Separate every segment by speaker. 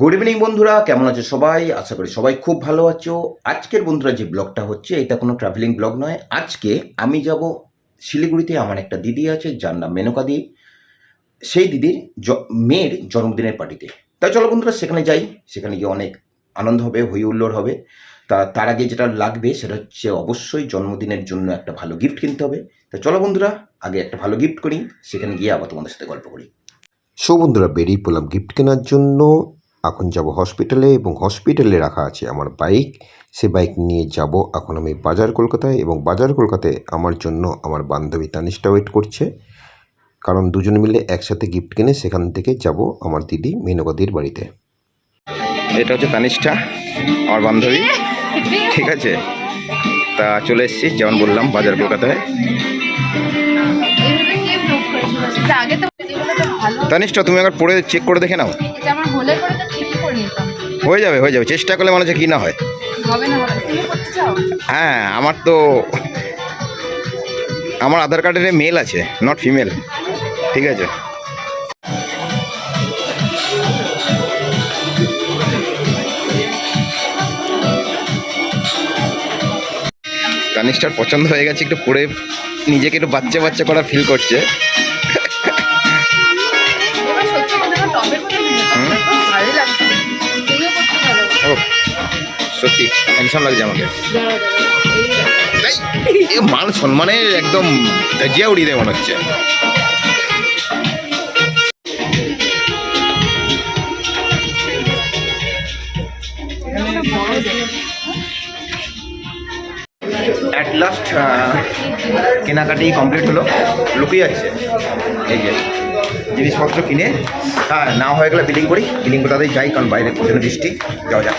Speaker 1: Good evening বন্ধুরা। কেমন আছো সবাই? আশা করি সবাই খুব ভালো আছো। আজকের বন্ধুরা যে ব্লগটা হচ্ছে, এটা কোনো ট্রাভেলিং ব্লগ নয়। আজকে আমি যাব শিলিগুড়িতে। আমার একটা দিদি আছে, যার নাম মেনকা দি। সেই দিদির মেয়ের জন্মদিনের পার্টিতে তাই চলো বন্ধুরা, সেখানে যাই। সেখানে গিয়ে অনেক আনন্দ হবে, হই হুল্লোড় হবে। তা তার আগে যেটা লাগবে, সেটা হচ্ছে অবশ্যই জন্মদিনের জন্য একটা ভালো গিফট কিনতে হবে। তা চলো বন্ধুরা, আগে একটা ভালো গিফট করি। সেখানে গিয়ে আবার তোমাদের সাথে গল্প করি।
Speaker 2: সো বন্ধুরা, বেরিয়ে পড়লাম গিফট কেনার জন্য। এখন যাব হসপিটালে এবং হসপিটালে রাখা আছে আমার বাইক সে বাইক নিয়ে যাব এখন আমি বাজার কলকাতায় এবং বাজার কলকাতায় আমার জন্য আমার বান্ধবী তানিশটা ওয়েট করছে। কারণ দুজন মিলে একসাথে গিফট কিনে সেখান থেকে যাব আমার দিদি মেনকাদির বাড়িতে।
Speaker 1: এটা হচ্ছে তানিষ্ঠা আমার বান্ধবী। ঠিক আছে? তা চলে এসেছি যেমন বললাম বাজার কলকাতায়।
Speaker 3: আগে তো
Speaker 1: তানিষ্ঠা তুমি একবার পড়ে চেক করে দেখে নাও। হয়ে যাবে হয়ে যাবে। চেষ্টা করলে মনে হচ্ছে কি না হয়। হ্যাঁ আমার তো আমার আধার কার্ডের মেল আছে নট ফিমেল ঠিক আছে। তানিষ্ঠার পছন্দ হয়ে গেছে একটু পরে নিজেকে একটু বাচ্চা বাচ্চা করা ফিল করছে।
Speaker 3: সত্যি
Speaker 1: টেনশন লাগছে আমাকে। মান সম্মানের একদম জিয়া উড়িয়ে দেয় মনে হচ্ছে। অ্যাট লাস্ট কেনাকাটি কমপ্লিট হলো লুকিয়ে যাচ্ছে এই যে, জিনিসপত্র কিনে হ্যাঁ না হয়ে গেলে বিলিং করি বিলিং করতে যাই, কারণ বাইরে প্রচণ্ড বৃষ্টি, যাওয়া যাক।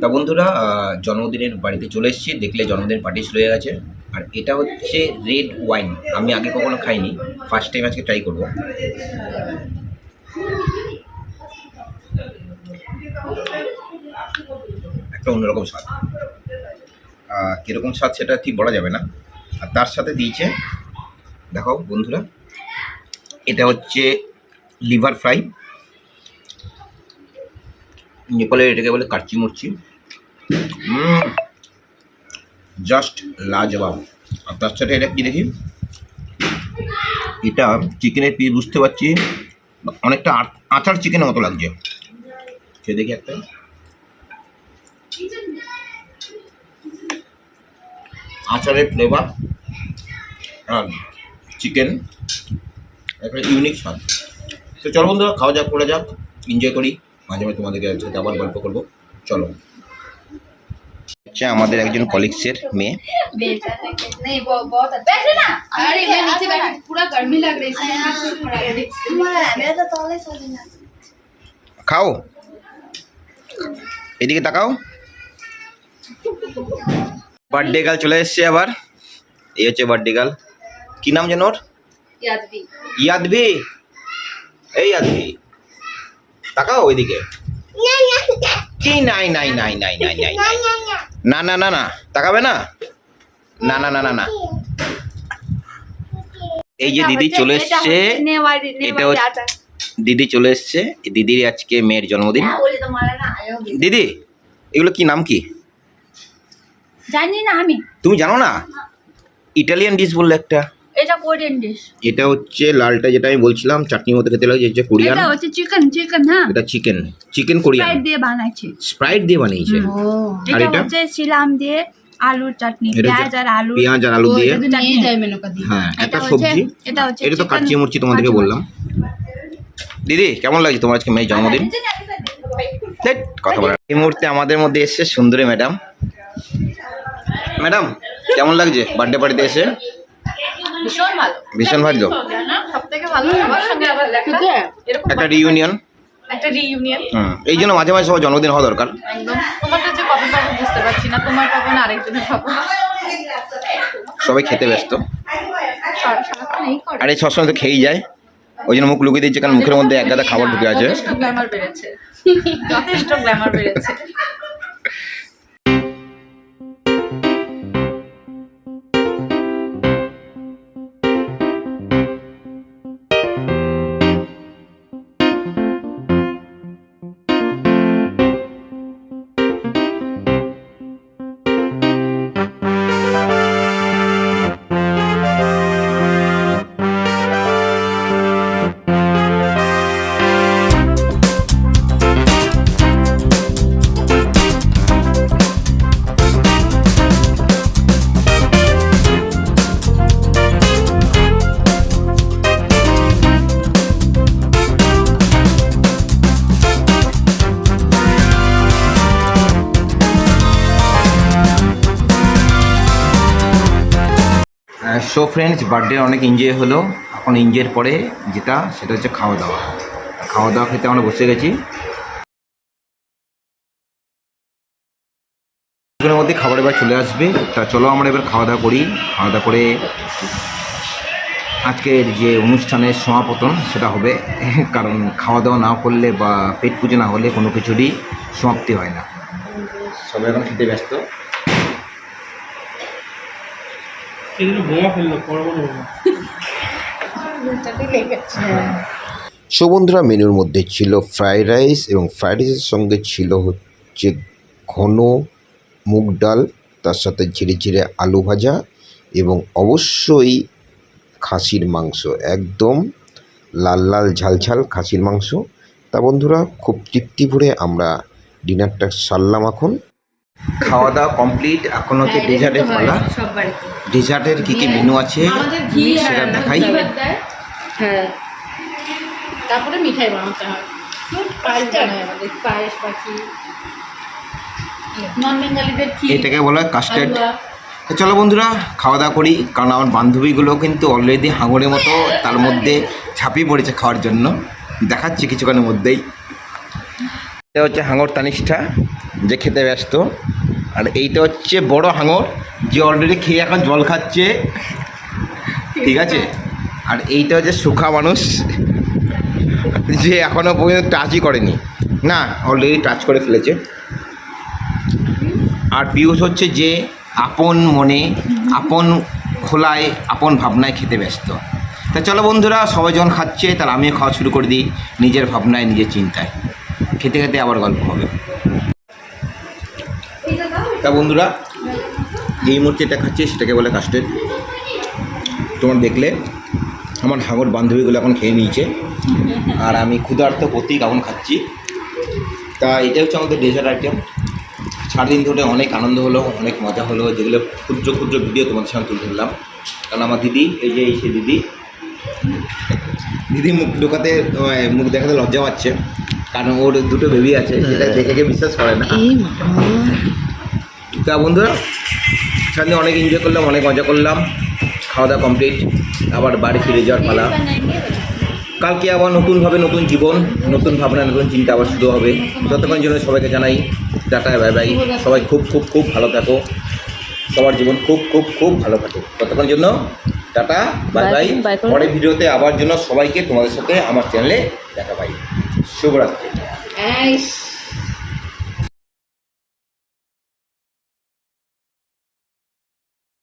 Speaker 1: তা বন্ধুরা জন্মদিনের বাড়িতে চলে এসেছি, দেখলে জন্মদিন পার্টি হয়ে গেছে। আর এটা হচ্ছে রেড ওয়াইন আমি আগে কখনো খাইনি ফার্স্ট টাইম আজকে ট্রাই করব। একটা অন্যরকম স্বাদ। কীরকম স্বাদ সেটা ঠিক বলা যাবে না। আর তার সাথে দিয়েছে দেখো বন্ধুরা, এটা হচ্ছে লিভার ফ্রাই নেপালে এটাকে বলে কাচ্চি মুরচি। জাস্ট লাজবাব। আর তার সাথে এটা কি দেখি? এটা চিকেনের পিস, বুঝতে পারছি? অনেকটা আচার চিকেনের মতো লাগছে। সে দেখি একটা। আচারের ফ্লেভার আর চিকেন একটা ইউনিক স্বাদ। তো চলো বন্ধুরা, খাওয়া যাক করে যাক এনজয় করি। মাঝে মাঝে তোমাদেরকে সাথে আবার গল্প করব। চলো। হচ্ছে আমাদের একজন কলিগসের মেয়ে। খাও। এদিকে তাকাও। বার্থডে গার্ল চলে এসছে আবার। এই হচ্ছে বার্থডে গার্ল কি নাম যেন ওর? ইয়াদভি এই ইয়াদভি তাকাও ওইদিকে। কি নাই নাই নাই নাই নাই নাই না না না না তাকাবে না না না না না না এই যে দিদি চলে এসছে এটা দিদি চলে এসছে দিদির আজকে মেয়ের জন্মদিন দিদি এগুলো কি নাম কি
Speaker 3: জানি না আমি
Speaker 1: তুমি জানো না ইটালিয়ান ডিশ বললে একটা
Speaker 3: কোরিয়ান ডিশ
Speaker 1: এটা হচ্ছে লালটা যেটা আমি বলছিলাম চাটনির মতো খেতে লাগে হচ্ছে কোরিয়ান।
Speaker 3: এটা হচ্ছে চিকেন চিকেন হ্যাঁ।
Speaker 1: এটা চিকেন চিকেন কোরিয়ান।
Speaker 3: ফ্রাইড দিয়ে বানাইছে।
Speaker 1: স্প্রাইট দিয়ে বানিয়েছে। আর
Speaker 3: এটা? হচ্ছে শিলাম দিয়ে আলুর চাটনি পেঁয়াজ আর আলু
Speaker 1: পেঁয়াজ আর আলু দিয়ে। হ্যাঁ
Speaker 3: এটা
Speaker 1: একটা সবজি।
Speaker 3: এটা হচ্ছে
Speaker 1: এটা তো কাচ্চি মুরচি তোমাদেরকে বললাম। দিদি কেমন লাগছে তোমার আজকে মেয়ের জন্মদিন? কথা বলা এই মুহূর্তে আমাদের মধ্যে এসছে সুন্দরী ম্যাডাম। ম্যাডাম কেমন লাগছে বার্থডে পার্টিতে এসে?
Speaker 3: ভীষণ ভালো।
Speaker 1: ভীষণ ভালো।
Speaker 3: সব থেকে ভালো আমার সঙ্গে আবার দেখা। এরকম
Speaker 1: একটা রিইউনিয়ন
Speaker 3: একটা রিইউনিয়ন
Speaker 1: হুম এই জন্য মাঝে মাঝে সবার জন্মদিন হওয়া দরকার।
Speaker 3: একদম। তোমারটা যে কবে পাবো বুঝতে পারছি না। তোমার পাবো না আরেকজনের পাবো
Speaker 1: সবাই খেতে ব্যস্ত। আর এই সবসময় তো খেয়েই যায়। ওই জন্য মুখ লুকিয়ে দিচ্ছে কারণ মুখের মধ্যে এক গাদা খাবার ঢুকে আছে।
Speaker 3: যথেষ্ট গ্ল্যামার বেড়েছে। যথেষ্ট গ্ল্যামার বেড়েছে।
Speaker 1: সো ফ্রেন্ডস বার্থডে অনেক এনজয় হলো। এখন এনজয়ের পরে যেটা, সেটা হচ্ছে খাওয়া দাওয়া। খাওয়া দাওয়া খেতে আমরা বসে গেছি। মধ্যে খাবার এবার চলে আসবে। তা চলো আমরা এবার খাওয়া দাওয়া করি। খাওয়া দাওয়া করে আজকের যে অনুষ্ঠানের সমাপতন, সেটা হবে। কারণ খাওয়া দাওয়া না করলে বা পেট পুজো না হলে কোনো কিছুরই সমাপ্তি হয় না। সবাই এখন খেতে ব্যস্ত।
Speaker 4: এগুলো বোমা ফেলল বড় বড় বোমা
Speaker 2: সো বন্ধুরা মেনুর মধ্যে ছিল ফ্রাইড রাইস এবং ফ্রাইড রাইসের সঙ্গে ছিল হচ্ছে ঘন মুগ ডাল তার সাথে ঝিরে ঝিরে আলু ভাজা এবং অবশ্যই খাসির মাংস একদম লাল লাল ঝাল ঝাল খাসির মাংস। তা বন্ধুরা খুব তৃপ্তি ভরে আমরা ডিনারটা সারলাম এখন।
Speaker 1: খাওয়া দাওয়া কমপ্লিট এখন হচ্ছে ডেজার্টের পালা।
Speaker 3: সব বাড়িতে
Speaker 1: ডেজার্টের কি কি মেনু আছে সেটা দেখাই।
Speaker 3: হ্যাঁ। তারপরে মিঠাই বানাতে হয়। পায়েস বানায় আমাদের পায়েস পাখি নন বেঙ্গালিদের
Speaker 1: এটাকে বলা হয় কাস্টার্ড তো চলো বন্ধুরা খাওয়া দাওয়া করি কারণ আমার বান্ধবীগুলো কিন্তু অলরেডি হাঙরের মতো তার মধ্যে ঝাঁপিয়ে পড়েছে খাওয়ার জন্য। দেখাচ্ছি কিছুক্ষণের মধ্যেই। এটা হচ্ছে হাঙর তানিষ্ঠা যে খেতে ব্যস্ত। আর এইটা হচ্ছে বড় হাঙর। যে অলরেডি খেয়ে এখন জল খাচ্ছে। ঠিক আছে? আর এইটা হচ্ছে সুখা মানুষ। যে এখনও পর্যন্ত টাচই করেনি। না অলরেডি টাচ করে ফেলেছে। আর পিউষ হচ্ছে যে আপন মনে, আপন খোলায়, আপন ভাবনায় খেতে ব্যস্ত। তা চলো বন্ধুরা, সবাই যখন খাচ্ছে, তাহলে আমিও খাওয়া শুরু করে দিই নিজের ভাবনায়, নিজের চিন্তায়। খেতে খেতে আবার গল্প হবে। তা বন্ধুরা যেই মুহূর্তে এটা খাচ্ছি সেটাকে বলে কাস্টেড তোমার দেখলে আমার হাঙর বান্ধবীগুলো এখন খেয়ে নিয়েছে। আর আমি ক্ষুধার্ত প্রতীক এখন খাচ্ছি। তা এটা হচ্ছে আমাদের ডেজার্ট আইটেম সারাদিন ধরে অনেক আনন্দ হলো অনেক মজা হলো। যেগুলো ক্ষুদ্র ক্ষুদ্র ভিডিও তোমাদের সামনে তুলে ধরলাম। কারণ আমার দিদি এই যে এই সে দিদি। দিদি মুখ ঢোকাতে মুখ দেখাতে লজ্জা পাচ্ছে। কারণ ওর দুটো বেবি আছে সেটা দেখে বিশ্বাস করে না? তা বন্ধুরা সামনে অনেক এনজয় করলাম অনেক মজা করলাম। খাওয়া দাওয়া কমপ্লিট আবার বাড়ি ফিরে যাওয়ার পালা। কালকে আবার নতুনভাবে নতুন জীবন নতুন ভাবনা নতুন চিন্তা আবার শুরু হবে। ততক্ষণ জন্য সবাইকে জানাই টাটা বাই বাই সবাই খুব খুব খুব ভালো থাকো। সবার জীবন খুব খুব খুব ভালো থাকো ততক্ষণ জন্য টাটা বাই বাই পরের ভিডিওতে আবার জন্য সবাইকে তোমাদের সাথে আমার চ্যানেলে দেখা পাই শুভরাত্রি.